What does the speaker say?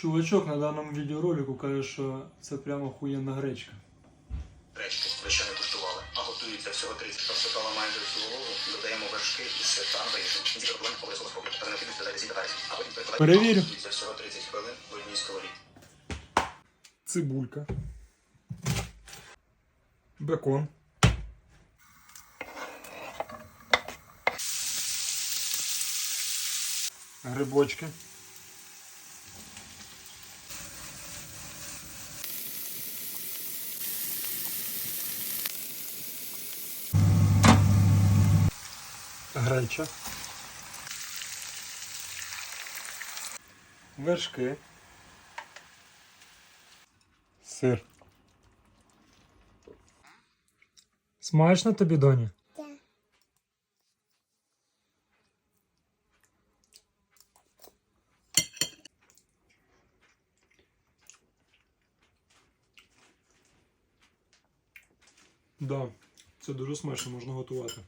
Чувачок на даному відеоролику каже, що це прямо охуєнна гречка. Речки ви ще не куштували, а готується всього 30. Розсипала майже всю голову, додаємо вершки і сир та вирішимо. Ці проблеми обов'язково спробуйте. Та необхідність додати та. А потім перекладайте. Перевірю. Готується всього 30 хвилин в одній сковорідці. Цибулька. Бекон. Грибочки. Греча. Вершки. Сир. Смачно тобі? Так. Да. Це дуже смачно можна готувати.